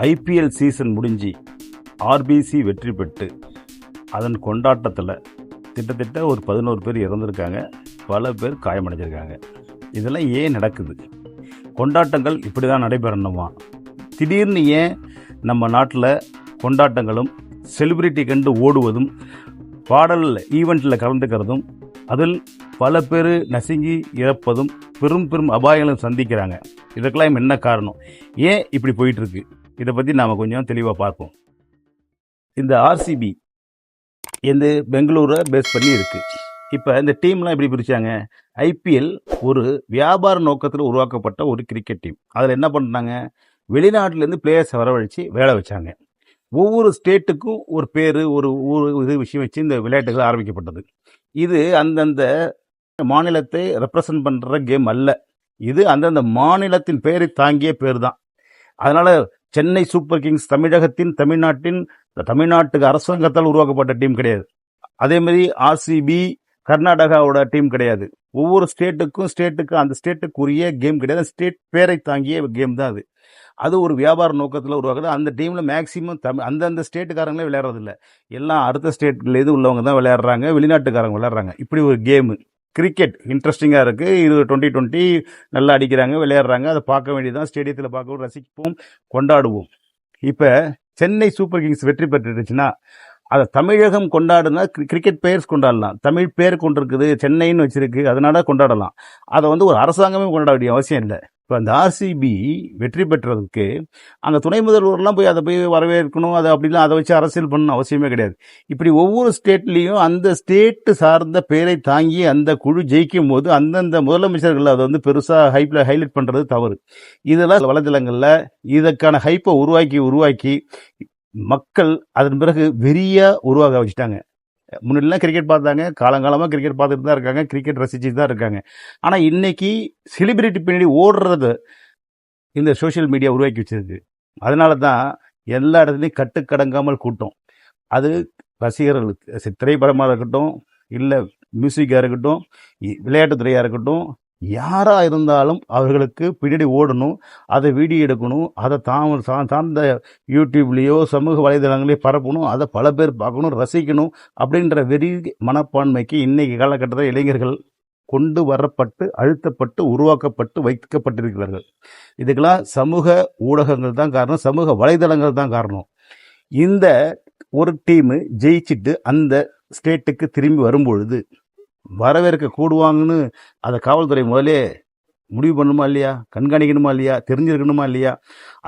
IPL season முடிஞ்சு RBC வெற்றி பெற்று அதன் கொண்டாட்டத்தில் கிட்டத்தட்ட ஒரு பதினோரு பேர் இறந்துருக்காங்க. பல பேர் காயமடைஞ்சிருக்காங்க. இதெல்லாம் ஏன் நடக்குது? கொண்டாட்டங்கள் இப்படி தான் நடைபெறணுமா? திடீர்னு ஏன் நம்ம நாட்டில் கொண்டாட்டங்களும் செலிபிரிட்டி கண்டு ஓடுவதும் பாடல் ஈவெண்ட்டில் கலந்துக்கிறதும் அதில் பல பேர் நசுங்கி இறப்பதும் பெரும் பெரும் அபாயங்களும் சந்திக்கிறாங்க. இதுக்கெல்லாம் என்ன காரணம்? ஏன் இப்படி போயிட்டுருக்கு இதை பற்றி நாம் கொஞ்சம் தெளிவாக பார்ப்போம். இந்த ஆர்சிபி இந்த பெங்களூரை பேஸ் பண்ணி இருக்குது இப்போ இந்த டீம்லாம் எப்படி பிரித்தாங்க ஐபிஎல் ஒரு வியாபார நோக்கத்தில் உருவாக்கப்பட்ட ஒரு கிரிக்கெட் டீம் அதில் என்ன பண்ணாங்க? வெளிநாட்டிலேருந்து பிளேயர்ஸ் வரவழைச்சி வேலை வச்சாங்க. ஒவ்வொரு ஸ்டேட்டுக்கும் ஒரு பேர் ஒரு ஊர் இது விஷயம் வச்சு இந்த விளையாட்டுகள் ஆரம்பிக்கப்பட்டது. இது அந்தந்த மாநிலத்தை ரெப்ரசன்ட் பண்ணுற கேம் அல்ல. இது அந்தந்த மாநிலத்தின் பெயரை தாங்கிய பேர் தான் அதனால் சென்னை சூப்பர் கிங்ஸ் தமிழகத்தின் தமிழ்நாட்டின் தமிழ்நாட்டுக்கு அரசாங்கத்தால் உருவாக்கப்பட்ட டீம் கிடையாது. அதே மாதிரி ஆர்சிபி கர்நாடகாவோட டீம் கிடையாது. ஒவ்வொரு ஸ்டேட்டுக்கும் ஸ்டேட்டுக்கு அந்த ஸ்டேட்டுக்குரிய கேம் கிடையாது. ஸ்டேட் பேரை தாங்கிய கேம் தான் அது. அது ஒரு வியாபார நோக்கத்தில் உருவாக்குது. அந்த டீமில் மேக்ஸிமம் தமிழ் அந்தந்த ஸ்டேட்டுக்காரங்களே விளையாடுறதில்ல. எல்லாம் அடுத்த ஸ்டேட்லேருந்து உள்ளவங்க தான் விளையாடுறாங்க வெளிநாட்டுக்காரங்க விளையாடுறாங்க. இப்படி ஒரு கேமு. கிரிக்கெட் இன்ட்ரெஸ்டிங்காக இருக்குது இது டுவெண்ட்டி டுவெண்ட்டி நல்லா அடிக்கிறாங்க விளையாடுறாங்க. அதை பார்க்க வேண்டியதான் ஸ்டேடியத்தில் பார்க்கவும் ரசிப்போம் கொண்டாடுவோம். இப்போ சென்னை சூப்பர் கிங்ஸ் வெற்றி பெற்றுருச்சுன்னா அதை தமிழகம் கொண்டாடுனா கிரிக்கெட் பெயர்ஸ் கொண்டாடலாம். தமிழ் பேர் கொண்டிருக்குது சென்னைன்னு வச்சுருக்கு அதனால கொண்டாடலாம். அதை வந்து ஒரு அரசாங்கமே கொண்டாட வேண்டிய அவசியம் இல்லை. இப்போ அந்த ஆர்சிபி வெற்றி பெற்றதுக்கு அங்கே துணை முதல்வர்லாம் போய் அதை போய் வரவேற்கணும் அதை அப்படிலாம் அதை வச்சு அரசியல் பண்ணணும் அவசியமே கிடையாது. இப்படி ஒவ்வொரு ஸ்டேட்லேயும் அந்த ஸ்டேட்டு சார்ந்த பேரை தாங்கி அந்த குழு ஜெயிக்கும் போது அந்தந்த முதலமைச்சர்கள் அதை வந்து பெருசாக ஹைப்பில் ஹைலைட் பண்ணுறது தவறு. இதெல்லாம் வலைதளங்களில் இதற்கான ஹைப்பை உருவாக்கி உருவாக்கி மக்கள் அதன் பிறகு வெறியாக உருவாக வச்சுட்டாங்க முன்னாடிலாம் கிரிக்கெட் பார்த்தாங்க. காலங்காலமாக கிரிக்கெட் பார்த்துட்டு தான் இருக்காங்க. கிரிக்கெட் ரசிச்சு தான் இருக்காங்க. ஆனால் இன்றைக்கி செலிபிரிட்டி பின்னாடி ஓடுறது இந்த சோஷியல் மீடியா உருவாக்கி வச்சிருக்கு. அதனால தான் எல்லா இடத்துலையும் கட்டுக்கடங்காமல் கூட்டம். அது ரசிகர்களுக்கு திரைப்படமாக இருக்கட்டும் இல்லை மியூசிக்காக இருக்கட்டும் இ- விளையாட்டுத்துறையாக இருக்கட்டும் யாராக இருந்தாலும் அவர்களுக்கு பின்னாடி ஓடணும் அதை வீடியோ எடுக்கணும் அதை தாம் சா- சார்ந்த யூடியூப்லேயோ சமூக வலைதளங்களையோ பரப்பணும் அதை பல பேர் பார்க்கணும் ரசிக்கணும் அப்படின்ற வெறி மனப்பான்மைக்கு இன்றைக்கி காலகட்டத்தில் இளைஞர்கள் கொண்டு வரப்பட்டு அழுத்தப்பட்டு உருவாக்கப்பட்டு வைக்கப்பட்டிருக்கிறார்கள். இதுக்கெல்லாம் சமூக ஊடகங்கள் தான் காரணம் சமூக வலைதளங்கள் தான் காரணம். இந்த ஒரு டீமு ஜெயிச்சிட்டு அந்த ஸ்டேட்டுக்கு திரும்பி வரும்பொழுது வரவேற்க கூடுவாங்கன்னு அதை காவல்துறை முதலே முடிவு பண்ணுமா இல்லையா? கண்காணிக்கணுமா இல்லையா? தெரிஞ்சிருக்கணுமா இல்லையா?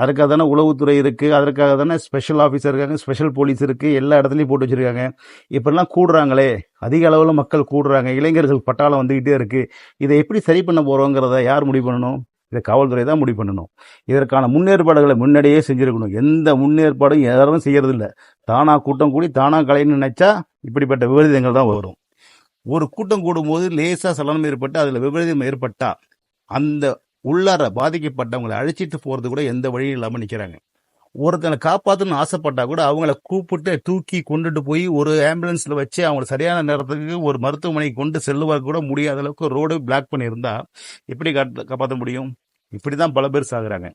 அதற்காக தானே உளவுத்துறை இருக்குது அதற்காக தானே ஸ்பெஷல் ஆஃபீஸர் இருக்காங்க ஸ்பெஷல் போலீஸ் இருக்குது எல்லா இடத்துலையும் போட்டு வச்சுருக்காங்க. இப்படிலாம் கூடுறாங்களே அதிக அளவில் மக்கள் கூடுறாங்க இளைஞர்கள் பட்டாளம் வந்துக்கிட்டே இருக்குது இதை எப்படி சரி பண்ண போகிறோங்கிறத யார் முடிவு பண்ணணும்? இதை காவல்துறை தான் முடிவு பண்ணணும். இதற்கான முன்னேற்பாடுகளை முன்னாடியே செஞ்சுருக்கணும். எந்த முன்னேற்பாடும் யாரும் செய்யறதில்ல. தானாக கூட்டம் கூடி தானாக கலைன்னு நினச்சா இப்படிப்பட்ட விபரீதங்கள் தான் வரும். ஒரு கூட்டம் கூடும்போது லேசாக சலனம் ஏற்பட்டு அதில் விபரீதம் ஏற்பட்டா அந்த உள்ளார பாதிக்கப்பட்டவங்களை அழைச்சிட்டு போகிறது கூட எந்த வழியும் இல்லாமல் நிற்கிறாங்க ஒருத்தனை காப்பாற்றணும்னு ஆசைப்பட்டா கூட அவங்கள கூப்பிட்டு தூக்கி கொண்டுட்டு போய் ஒரு ஆம்புலன்ஸில் வச்சு அவங்கள சரியான நேரத்துக்கு ஒரு மருத்துவமனைக்கு கொண்டு செல்லுவதற்கு கூட முடியாத அளவுக்கு ரோடு பிளாக் பண்ணியிருந்தா எப்படி காட்ட காப்பாற்ற முடியும்? இப்படி தான் பல பேர் சாகுறாங்க.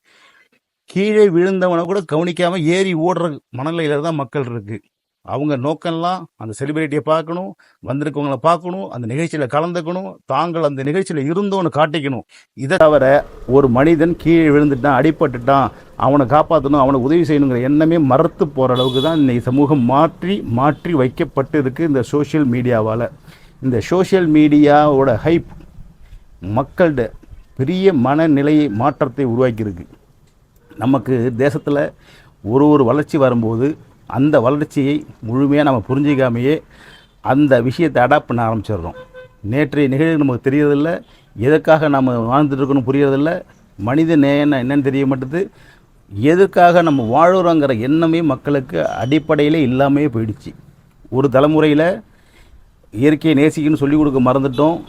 கீழே விழுந்தவனை கூட கவனிக்காமல் ஏறி ஓடுற மனநிலையில தான் மக்கள் இருக்குது அவங்க நோக்கம்லாம் அந்த செலிபிரிட்டியை பார்க்கணும் வந்திருக்கவங்கள பார்க்கணும் அந்த நிகழ்ச்சியில் கலந்துக்கணும் தாங்கள் அந்த நிகழ்ச்சியில் இருந்தோன்னு காட்டிக்கணும். இதை தவிர ஒரு மனிதன் கீழே விழுந்துட்டான் அடிபட்டுட்டான் அவனை காப்பாற்றணும் அவனை உதவி செய்யணுங்கிற எண்ணமே மறுத்து போகிற அளவுக்கு தான் இன்னைக்கு சமூகம் மாற்றி மாற்றி வைக்கப்பட்டு இருக்குது இந்த சோஷியல் மீடியாவால் இந்த சோஷியல் மீடியாவோட ஹைப் மக்கள்கிட்ட பெரிய மனநிலையை மாற்றத்தை உருவாக்கியிருக்கு. நமக்கு தேசத்தில் ஒரு ஒரு வளர்ச்சி வரும்போது அந்த வளர்ச்சியை முழுமையாக நம்ம புரிஞ்சிக்காமையே அந்த விஷயத்தை அடாப்ட் பண்ண ஆரம்பிச்சிடுறோம். நேற்றைய நிகழ்வு நமக்கு தெரியறதில்ல. எதற்காக நம்ம வாழ்ந்துட்டுருக்கணும் புரியறதில்ல. மனித நேயம் என்னன்னு தெரிய மாட்டுது. எதற்காக நம்ம வாழுறோங்கிற எண்ணமே மக்களுக்கு அடிப்படையிலே இல்லாமையே போயிடுச்சு. ஒரு தலைமுறையில் இயற்கையை நேசிக்கணும்னு சொல்லிக் கொடுக்க மறந்துட்டோம்.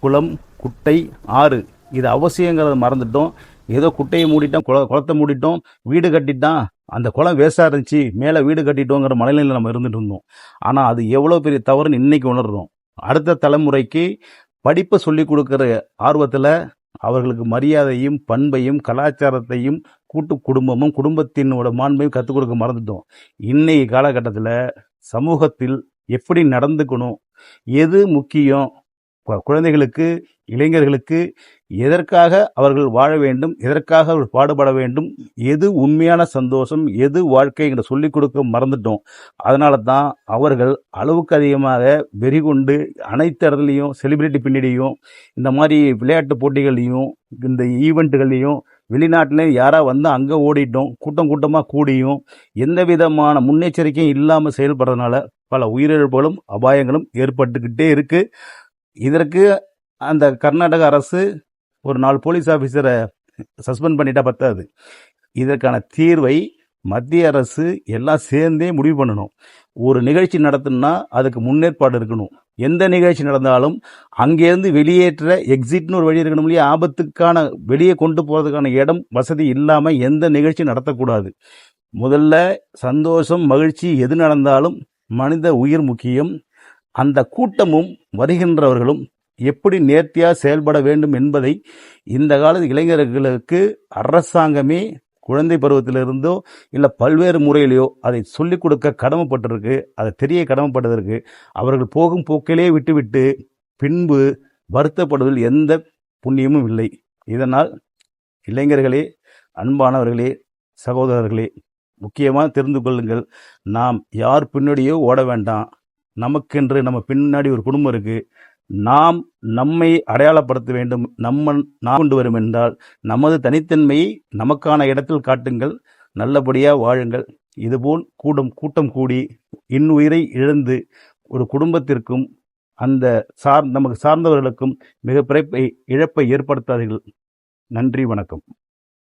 குளம் குட்டை ஆறு இது அவசியங்கிறத மறந்துட்டோம். ஏதோ குட்டையை மூடிட்டோம் குள குளத்தை மூடிட்டோம் வீடு கட்டிட்டான் அந்த குளம் வேஸ்டாக இருந்துச்சு மேலே வீடு கட்டிட்டோங்கிற மனநிலையில் நம்ம இருந்துட்டு இருந்தோம். ஆனால் அது எவ்வளோ பெரிய தவறுன்னு இன்னைக்கு உணர்றோம். அடுத்த தலைமுறைக்கு படிப்பை சொல்லிக் கொடுக்குற ஆர்வத்தில் அவர்களுக்கு மரியாதையும் பண்பையும் கலாச்சாரத்தையும் கூட்டு குடும்பமும் குடும்பத்தினோட மாண்பையும் கற்றுக் கொடுக்க மறந்துட்டோம். இன்னைக்கு காலகட்டத்தில் சமூகத்தில் எப்படி நடந்துக்கணும் எது முக்கியம் கு- குழந்தைகளுக்கு இளைஞர்களுக்கு எதற்காக அவர்கள் வாழ வேண்டும் எதற்காக அவர்கள் பாடுபட வேண்டும் எது உண்மையான சந்தோஷம் எது வாழ்க்கைங்கிற சொல்லிக் கொடுக்க மறந்துட்டோம். அதனால தான் அவர்கள் அளவுக்கு அதிகமாக வெறி கொண்டு அனைத்து இடத்துலையும் செலிபிரிட்டி பின்னாடியும் இந்த மாதிரி விளையாட்டு போட்டிகள்லையும் இந்த ஈவெண்ட்டுகள்லையும் வெளிநாட்டிலையும் யாராக வந்து அங்கே ஓடிட்டோம் கூட்டம் கூட்டமாக கூடியும் எந்த விதமான முன்னெச்சரிக்கையும் இல்லாமல் செயல்படுறதுனால பல உயிரிழப்புகளும் அபாயங்களும் ஏற்பட்டுக்கிட்டே இருக்குது இதற்கு அந்த கர்நாடக அரசு ஒரு நாலு போலீஸ் ஆஃபீஸரை சஸ்பெண்ட் பண்ணிட்டா பத்தாது. இதற்கான தீர்வை மத்திய அரசு எல்லாம் சேர்ந்தே முடிவு பண்ணணும். ஒரு நிகழ்ச்சி நடத்தணும்னா அதுக்கு முன்னேற்பாடு இருக்கணும். எந்த நிகழ்ச்சி நடந்தாலும் அங்கேருந்து வெளியேற்ற எக்ஸிட்னு ஒரு வழி இருக்கணும் இல்லையா? ஆபத்துக்கான வெளியே கொண்டு போகிறதுக்கான இடம் வசதி இல்லாமல் எந்த நிகழ்ச்சி நடத்தக்கூடாது. முதல்ல சந்தோஷம் மகிழ்ச்சி எது நடந்தாலும் மனித உயிர் முக்கியம். அந்த கூட்டமும் வருகின்றவர்களும் எப்படி நேர்த்தியாக செயல்பட வேண்டும் என்பதை இந்த கால இளைஞர்களுக்கு அரசாங்கமே குழந்தை பருவத்திலிருந்தோ இல்லை பல்வேறு முறையிலையோ அதை சொல்லிக் கொடுக்க கடமைப்பட்டிருக்கு. அதை தெரிய கடமைப்பட்டதற்கு அவர்கள் போகும் போக்கிலே விட்டுவிட்டு பின்பு வருத்தப்படுவதில் எந்த புண்ணியமும் இல்லை. இதனால் இளைஞர்களே அன்பானவர்களே சகோதரர்களே முக்கியமாக தெரிந்து கொள்ளுங்கள். நாம் யார் பின்னாடியோ ஓட வேண்டாம். நமக்கென்று நம்ம பின்னாடி ஒரு குடும்பம் இருக்குது நாம் நம்மை அடையாளப்படுத்த வேண்டும். நம்ம நாம் கொண்டு வரும் என்றால் நமது தனித்தன்மையை நமக்கான இடத்தில் காட்டுங்கள். நல்லபடியாக வாழுங்கள். இதுபோல் கூடும் கூட்டம் கூடி இன்னுயிரை இழந்து ஒரு குடும்பத்திற்கும் அந்த சார் நமக்கு சார்ந்தவர்களுக்கும் மிக பிறப்பை இழப்பை ஏற்படுத்தாதீர்கள். நன்றி வணக்கம்.